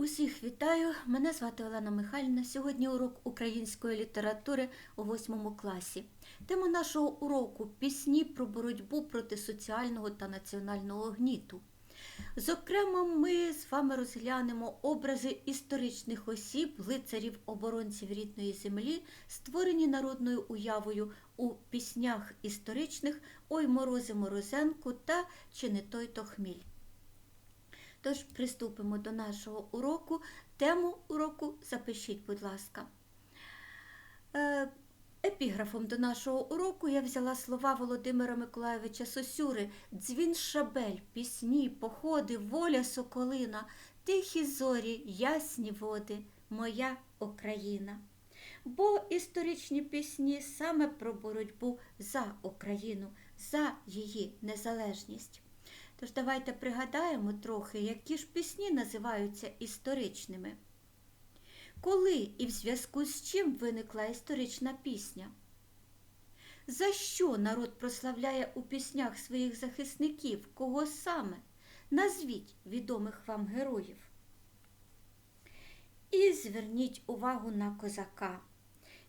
Усіх вітаю! Мене звати Олена Михайлівна. Сьогодні урок української літератури у восьмому класі. Тема нашого уроку пісні про боротьбу проти соціального та національного гніту. Зокрема, ми з вами розглянемо образи історичних осіб, лицарів оборонців рідної землі, створені народною уявою у піснях історичних Ой морози Морозенку та Чи не той то хміль. Тож приступимо до нашого уроку. Тему уроку запишіть, будь ласка. Е, Епіграфом до нашого уроку я взяла слова Володимира Миколайовича Сосюри Дзвін шабель, пісні, походи, воля соколина, тихі зорі, ясні води, моя Україна. Бо історичні пісні саме про боротьбу за Україну, за її незалежність. Тож давайте пригадаємо трохи, які ж пісні називаються історичними. Коли і в зв'язку з чим виникла історична пісня? За що народ прославляє у піснях своїх захисників? Кого саме? Назвіть відомих вам героїв. І зверніть увагу на козака,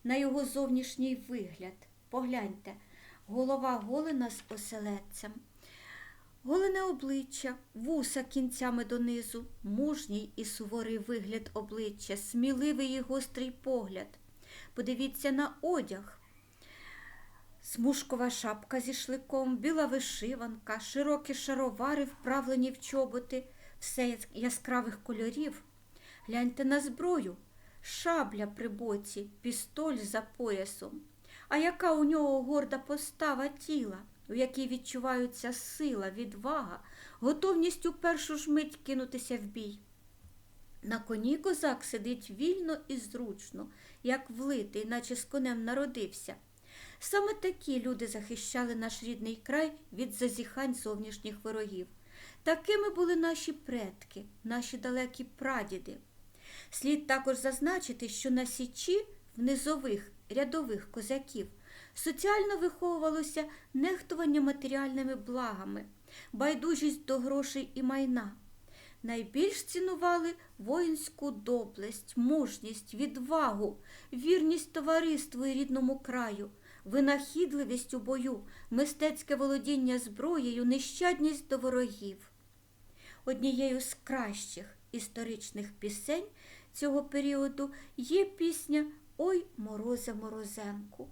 на його зовнішній вигляд. Погляньте, голова голена з оселедцем. Голене обличчя, вуса кінцями донизу, мужній і суворий вигляд обличчя, сміливий і гострий погляд. Подивіться на одяг. Смужкова шапка зі шликом, біла вишиванка, широкі шаровари, вправлені в чоботи, все яскравих кольорів. Гляньте на зброю, шабля при боці, пістоль за поясом. А яка у нього горда постава тіла? У якій відчуваються сила, відвага, готовність у першу ж мить кинутися в бій. На коні козак сидить вільно і зручно, як влитий, наче з конем народився. Саме такі люди захищали наш рідний край від зазіхань зовнішніх ворогів. Такими були наші предки, наші далекі прадіди. Слід також зазначити, що на січі в низових рядових козаків Соціально виховувалося нехтування матеріальними благами, байдужість до грошей і майна. Найбільш цінували воїнську доблесть, мужність, відвагу, вірність товариству і рідному краю, винахідливість у бою, мистецьке володіння зброєю, нещадність до ворогів. Однією з кращих історичних пісень цього періоду є пісня Ой морозе Морозенку.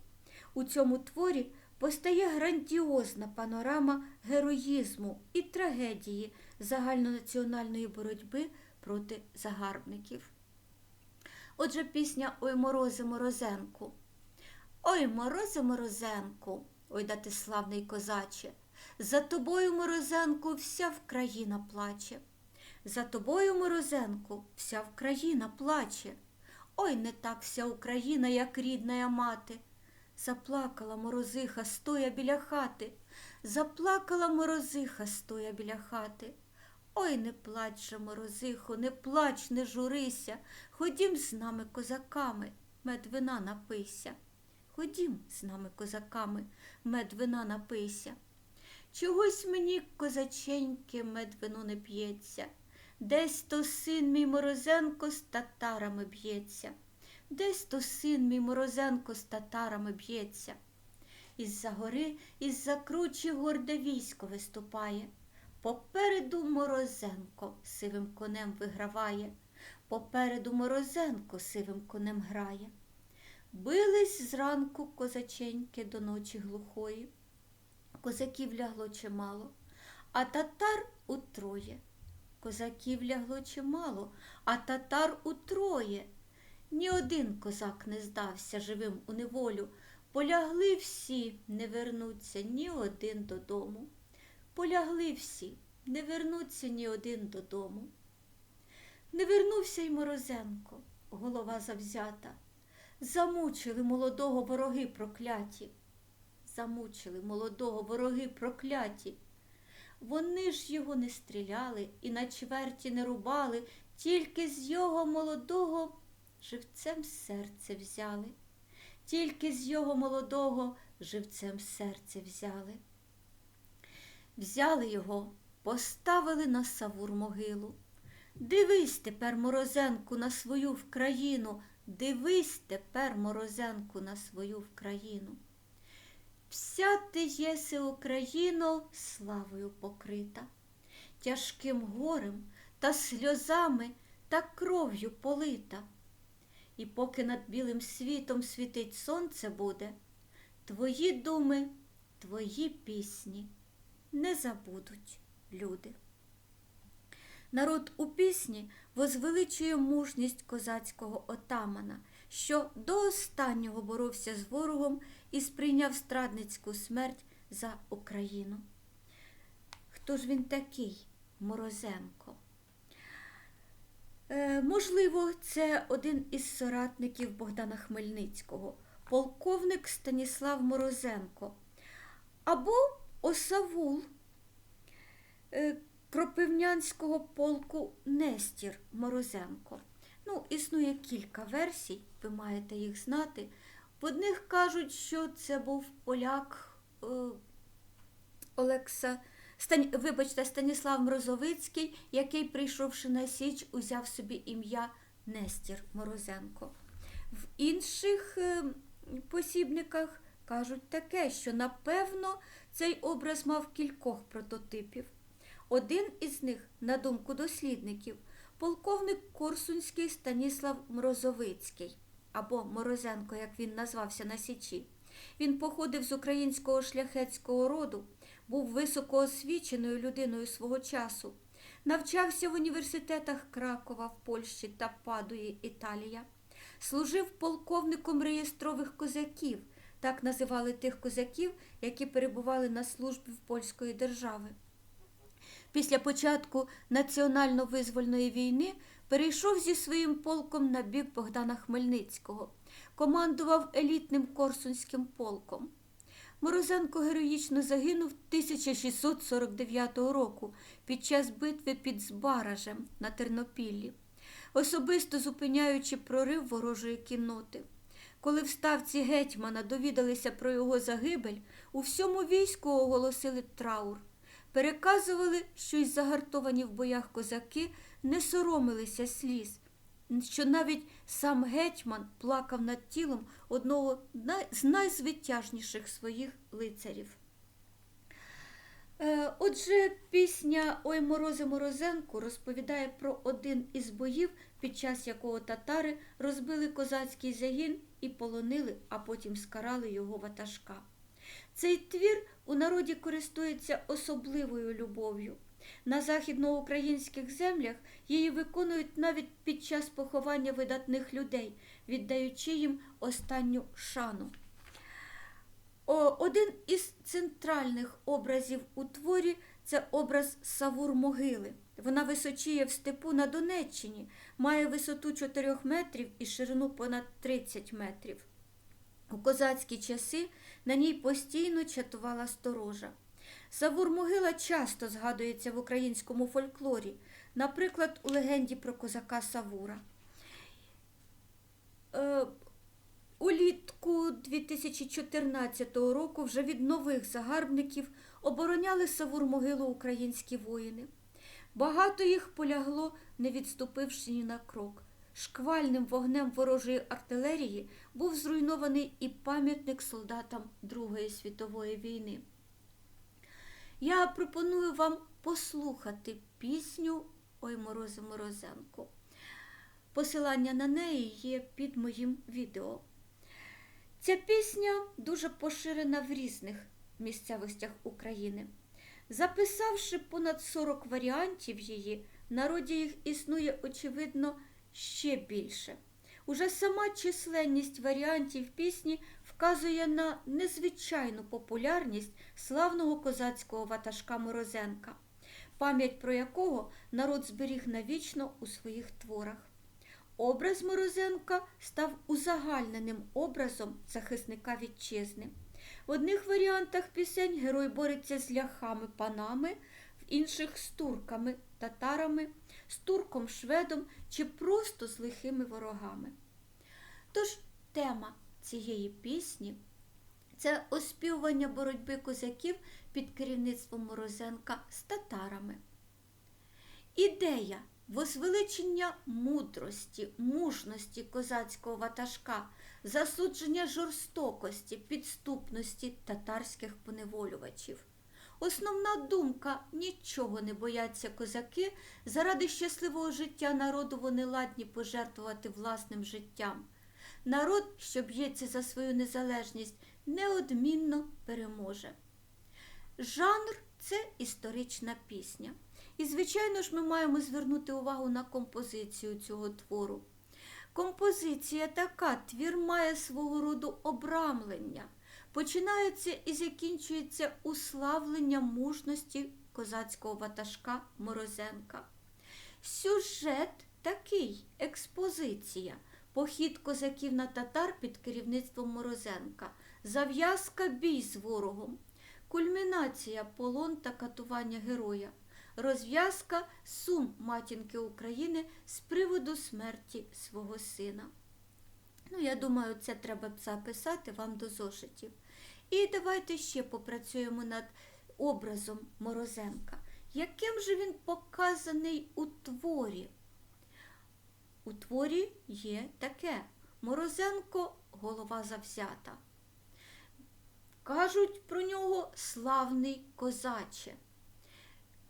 У цьому творі постає грандіозна панорама героїзму і трагедії загальнонаціональної боротьби проти загарбників. Отже, пісня Ой морозе Морозенку. Ой морозе Морозенку, ой да ти славний козаче, за тобою, Морозенку, вся Вкраїна плаче. За тобою, Морозенку, вся Вкраїна плаче. Ой, не так вся Україна, як рідна мати. Заплакала морозиха, стоя біля хати, заплакала морозиха, стоя біля хати. Ой, не плач же, морозихо, не плач, не журися. Ходім з нами козаками, мед вина напийся. Ходім з нами козаками, мед вина напийся. Чогось мені, козаченьки, мед вино не п'ється. Десь то син мій морозенко з татарами б'ється. Десь то син мій Морозенко з татарами б'ється. Із-за гори, із-за кручі горде військо виступає. Попереду Морозенко сивим конем виграває, попереду Морозенко сивим конем грає. Бились зранку козаченьки до ночі глухої. Козаків лягло чимало, а татар утроє. Козаків лягло чимало, а татар утроє. Ні один козак не здався живим у неволю. Полягли всі, не вернуться ні один додому. Полягли всі, не вернуться ні один додому. Не вернувся й Морозенко, голова завзята. Замучили молодого вороги прокляті. Замучили молодого вороги прокляті. Вони ж його не стріляли і на чверті не рубали, тільки з його молодого живцем серце взяли, тільки з його молодого живцем серце взяли. Взяли його, поставили на савур могилу, Дивись тепер, морозенку, на свою вкраїну, дивись тепер, морозенку, на свою вкраїну. Вся ти єси Україно славою покрита, тяжким горем та сльозами та кров'ю полита. І поки над білим світом світить сонце буде, твої думи, твої пісні не забудуть люди. Народ у пісні возвеличує мужність козацького отамана, що до останнього боровся з ворогом і сприйняв страдницьку смерть за Україну. Хто ж він такий, Морозенко? Е, можливо, це один із соратників Богдана Хмельницького, полковник Станіслав Морозенко, або Осавул е, Кропивнянського полку Нестір Морозенко. Ну, існує кілька версій, ви маєте їх знати. В одних кажуть, що це був поляк е, Олекса, Стан... вибачте, Станіслав Мрозовицький, який, прийшовши на Січ, узяв собі ім'я Нестір Морозенко. В інших е, посібниках кажуть таке, що напевно цей образ мав кількох прототипів. Один із них, на думку дослідників, полковник Корсунський Станіслав Мрозовицький, або Морозенко, як він назвався на Січі. Він походив з українського шляхетського роду, був високоосвіченою людиною свого часу, навчався в університетах Кракова в Польщі та Падуї, Італія, служив полковником реєстрових козаків, так називали тих козаків, які перебували на службі в польської держави. Після початку національно-визвольної війни перейшов зі своїм полком на бік Богдана Хмельницького, командував елітним Корсунським полком. Морозенко героїчно загинув 1649 року під час битви під Збаражем на Тернопіллі, особисто зупиняючи прорив ворожої кінноти. Коли в ставці гетьмана довідалися про його загибель, у всьому війську оголосили траур. Переказували, що й загартовані в боях козаки не соромилися сліз, що навіть сам гетьман плакав над тілом одного з найзвитяжніших своїх лицарів. Е, Отже, пісня Ой морозе Морозенку розповідає про один із боїв, під час якого татари розбили козацький загін і полонили, а потім скарали його ватажка. Цей твір у народі користується особливою любов'ю. На західноукраїнських землях її виконують навіть під час поховання видатних людей, віддаючи їм останню шану. Один із центральних образів у творі це образ Савур могили. Вона височіє в степу на Донеччині, має висоту 4 метрів і ширину понад 30 метрів. У козацькі часи на ній постійно чатувала сторожа. Савур-могила часто згадується в українському фольклорі, наприклад, у легенді про козака Савура. Е, Улітку 2014 року вже від нових загарбників обороняли Савур-могилу українські воїни. Багато їх полягло, не відступивши ні на крок. Шквальним вогнем ворожої артилерії був зруйнований і пам'ятник солдатам Другої світової війни. Я пропоную вам послухати пісню Ой морозе Морозенко. Посилання на неї є під моїм відео. Ця пісня дуже поширена в різних місцевостях України. Записавши понад 40 варіантів її, народі їх існує, очевидно, ще більше. Уже сама численність варіантів пісні вказує на незвичайну популярність славного козацького ватажка Морозенка, пам'ять про якого народ зберіг навічно у своїх творах. Образ Морозенка став узагальненим образом захисника вітчизни. В одних варіантах пісень герой бореться з ляхами-панами, в інших з турками, татарами, з турком, шведом чи просто з лихими ворогами. Тож тема цієї пісні це оспівування боротьби козаків під керівництвом Морозенка з татарами. Ідея возвеличення мудрості, мужності козацького ватажка, засудження жорстокості, підступності татарських поневолювачів. Основна думка нічого не бояться козаки, заради щасливого життя народу вони ладні пожертвувати власним життям. Народ, що б'ється за свою незалежність, неодмінно переможе. Жанр це історична пісня. І, звичайно ж, ми маємо звернути увагу на композицію цього твору. Композиція така, твір має свого роду обрамлення, починається і закінчується уславленням мужності козацького ватажка Морозенка. Сюжет такий експозиція. Похід козаків на татар під керівництвом Морозенка, зав'язка бій з ворогом, кульмінація полон та катування героя, розв'язка сум матінки України з приводу смерті свого сина. Ну, я думаю, це треба записати вам до зошитів. І давайте ще попрацюємо над образом Морозенка. Яким же він показаний у творі? У творі є таке Морозенко голова завзята. Кажуть про нього славний козаче.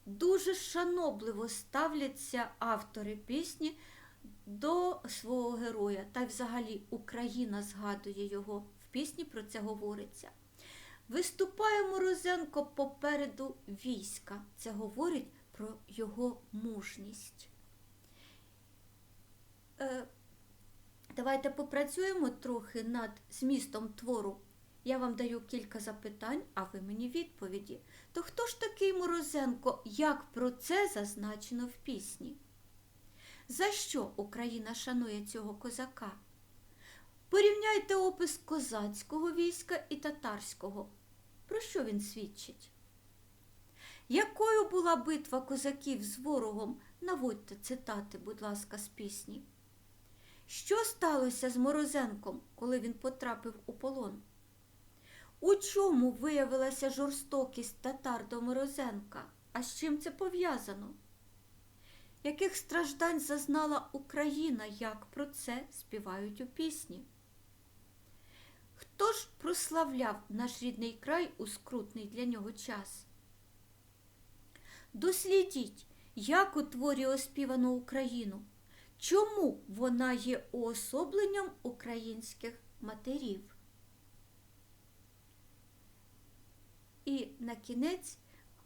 Дуже шанобливо ставляться автори пісні до свого героя, та й взагалі Україна згадує його. В пісні про це говориться. Виступає Морозенко попереду війська. Це говорить про його мужність. Е, Давайте попрацюємо трохи над змістом твору. Я вам даю кілька запитань, а ви мені відповіді. То хто ж такий Морозенко, як про це зазначено в пісні? За що Україна шанує цього козака? Порівняйте опис козацького війська і татарського. Про що він свідчить? Якою була битва козаків з ворогом? Наводьте цитати, будь ласка, з пісні. Що сталося з Морозенком, коли він потрапив у полон? У чому виявилася жорстокість татар до Морозенка? А з чим це пов'язано? Яких страждань зазнала Україна, як про це співають у пісні? Хто ж прославляв наш рідний край у скрутний для нього час? Дослідіть, як у творі оспівано Україну, чому вона є уособленням українських матерів? І на кінець,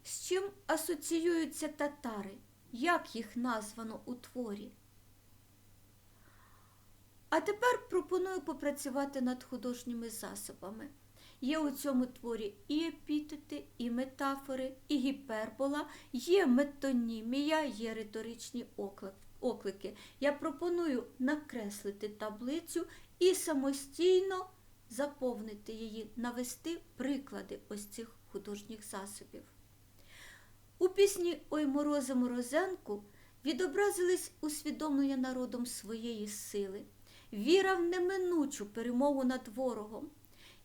з чим асоціюються татари, як їх названо у творі? А тепер пропоную попрацювати над художніми засобами. Є у цьому творі і епітети, і метафори, і гіпербола, є метонімія, є риторичні оклики. Я пропоную накреслити таблицю і самостійно заповнити її, навести приклади ось цих художніх засобів. У пісні Ой морозе Морозенку відобразились усвідомлення народом своєї сили, віра в неминучу перемогу над ворогом.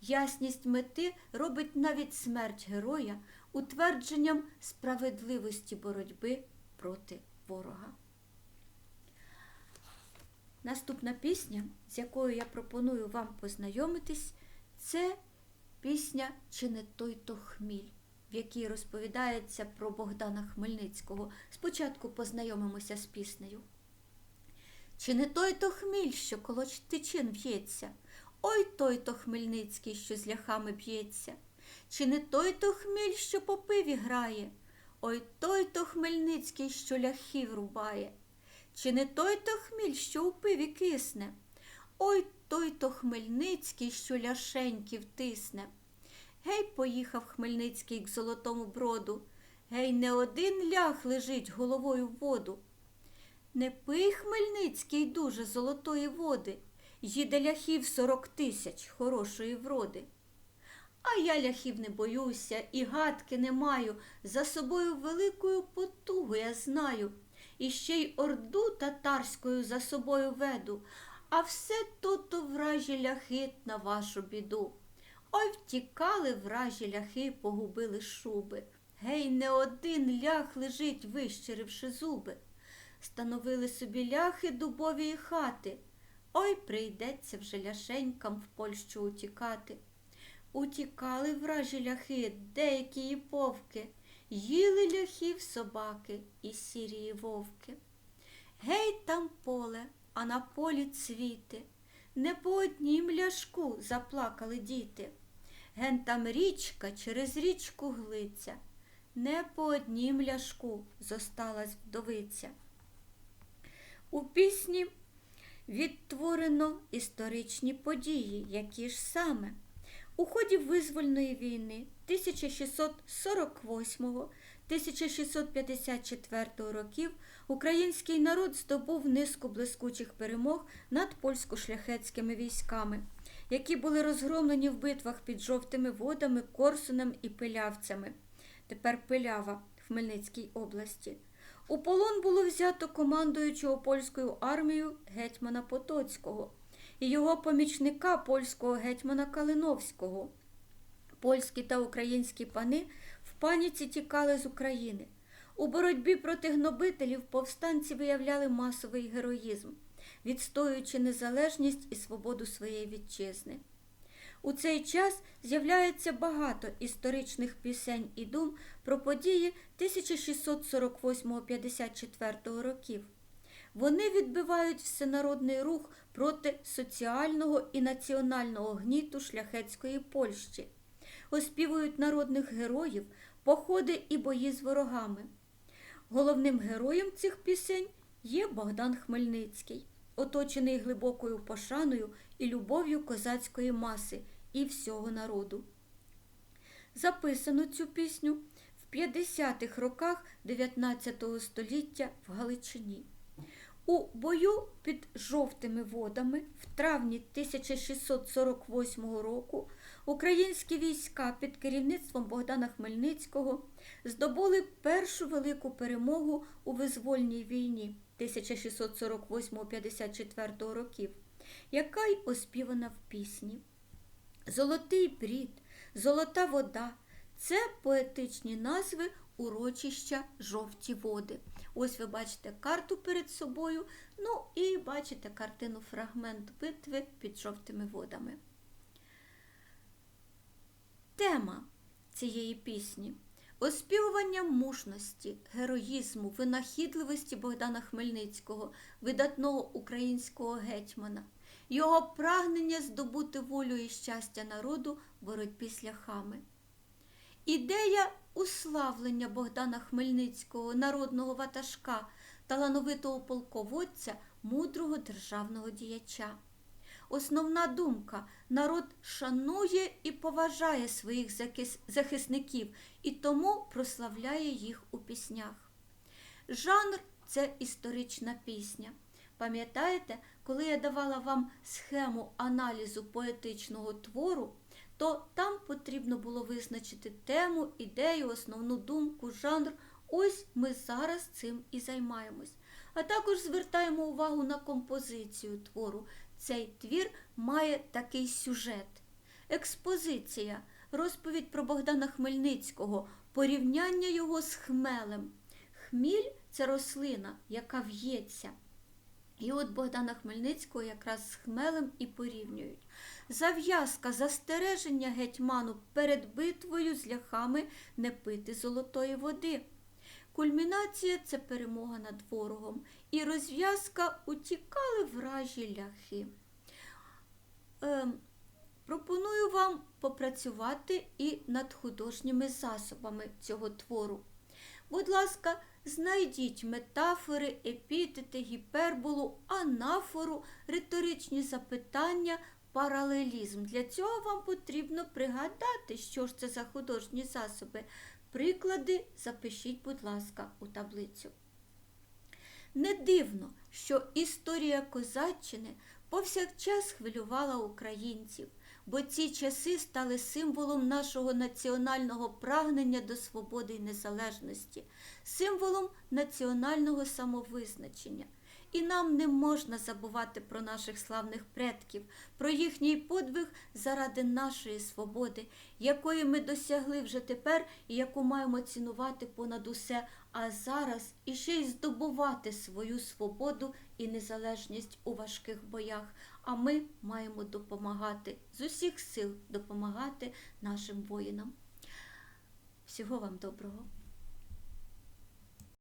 Ясність мети робить навіть смерть героя утвердженням справедливості боротьби проти ворога. Наступна пісня, з якою я пропоную вам познайомитись, це пісня Чи не той то хміль, в якій розповідається про Богдана Хмельницького. Спочатку познайомимося з піснею. Чи не той то хміль, що коло тичин в'ється, ой той то Хмельницький, що з ляхами б'ється, чи не той то хміль, що по пиві грає, ой той то Хмельницький, що ляхів рубає. Чи не той то хміль, що у пиві кисне? Ой той то Хмельницький, що ляшеньків тисне. Гей, поїхав Хмельницький к золотому броду. Гей, не один лях лежить головою в воду. Не пий Хмельницький дуже золотої води, їде ляхів сорок тисяч хорошої вроди. А я ляхів не боюся і гадки не маю, за собою великою потугу я знаю і ще й орду татарською за собою веду, а все то-то вражі ляхи на вашу біду. Ой втікали вражі ляхи, погубили шуби. Гей, не один лях лежить, вищеривши зуби. становили собі ляхи дубові хати. Ой, прийдеться вже ляшенькам в Польщу утікати. Утікали вражі ляхи, деякі і повки, їли ляхів собаки і сірії вовки. Гей, там поле, а на полі цвіти, не по однім ляшку заплакали діти. Ген там річка через річку глиця, не по однім ляшку зосталась вдовиця. У пісні відтворено історичні події, які ж саме. У ході визвольної війни 1648-1654 років український народ здобув низку блискучих перемог над польсько-шляхетськими військами, які були розгромлені в битвах під жовтими водами, Корсуном і Пилявцями. Тепер Пилява в Хмельницькій області. У полон було взято командуючого польською армією гетьмана Потоцького і його помічника польського гетьмана Калиновського. Польські та українські пани в паніці тікали з України. У боротьбі проти гнобителів повстанці виявляли масовий героїзм, відстоюючи незалежність і свободу своєї вітчизни. У цей час з'являється багато історичних пісень і дум про події 1648-54 років. Вони відбивають всенародний рух проти соціального і національного гніту шляхетської Польщі, оспівують народних героїв, походи і бої з ворогами. Головним героєм цих пісень є Богдан Хмельницький, оточений глибокою пошаною і любов'ю козацької маси і всього народу. Записано цю пісню в 50-х роках 19 століття в Галичині. У бою під жовтими водами в травні 1648 року українські війська під керівництвом Богдана Хмельницького здобули першу велику перемогу у визвольній війні 1648-54 років, яка й оспівана в пісні. Золотий брід, золота вода це поетичні назви урочища жовті води. Ось ви бачите карту перед собою, ну і бачите картину фрагмент битви під жовтими водами. Тема цієї пісні оспівування мужності, героїзму, винахідливості Богдана Хмельницького, видатного українського гетьмана, його прагнення здобути волю і щастя народу боротьбі з ляхами. Ідея уславлення Богдана Хмельницького, народного ватажка, талановитого полководця, мудрого державного діяча. Основна думка народ шанує і поважає своїх захисників і тому прославляє їх у піснях. Жанр це історична пісня. Пам'ятаєте, коли я давала вам схему аналізу поетичного твору, то там потрібно було визначити тему, ідею, основну думку, жанр. Ось ми зараз цим і займаємось. А також звертаємо увагу на композицію твору. Цей твір має такий сюжет. Експозиція, розповідь про Богдана Хмельницького, порівняння його з хмелем. Хміль це рослина, яка в'ється. І от Богдана Хмельницького якраз з хмелем і порівнюють. Зав'язка застереження гетьману перед битвою з ляхами не пити золотої води. Кульмінація це перемога над ворогом. І розв'язка утікали вражі ляхи. Е, пропоную вам попрацювати і над художніми засобами цього твору. Будь ласка, знайдіть метафори, епітети, гіперболу, анафору, риторичні запитання, паралелізм. Для цього вам потрібно пригадати, що ж це за художні засоби. Приклади запишіть, будь ласка, у таблицю. Не дивно, що історія козаччини повсякчас хвилювала українців, бо ці часи стали символом нашого національного прагнення до свободи і незалежності, символом національного самовизначення. І нам не можна забувати про наших славних предків, про їхній подвиг заради нашої свободи, якої ми досягли вже тепер і яку маємо цінувати понад усе, а зараз іще й здобувати свою свободу і незалежність у важких боях. А ми маємо допомагати з усіх сил допомагати нашим воїнам. Всього вам доброго!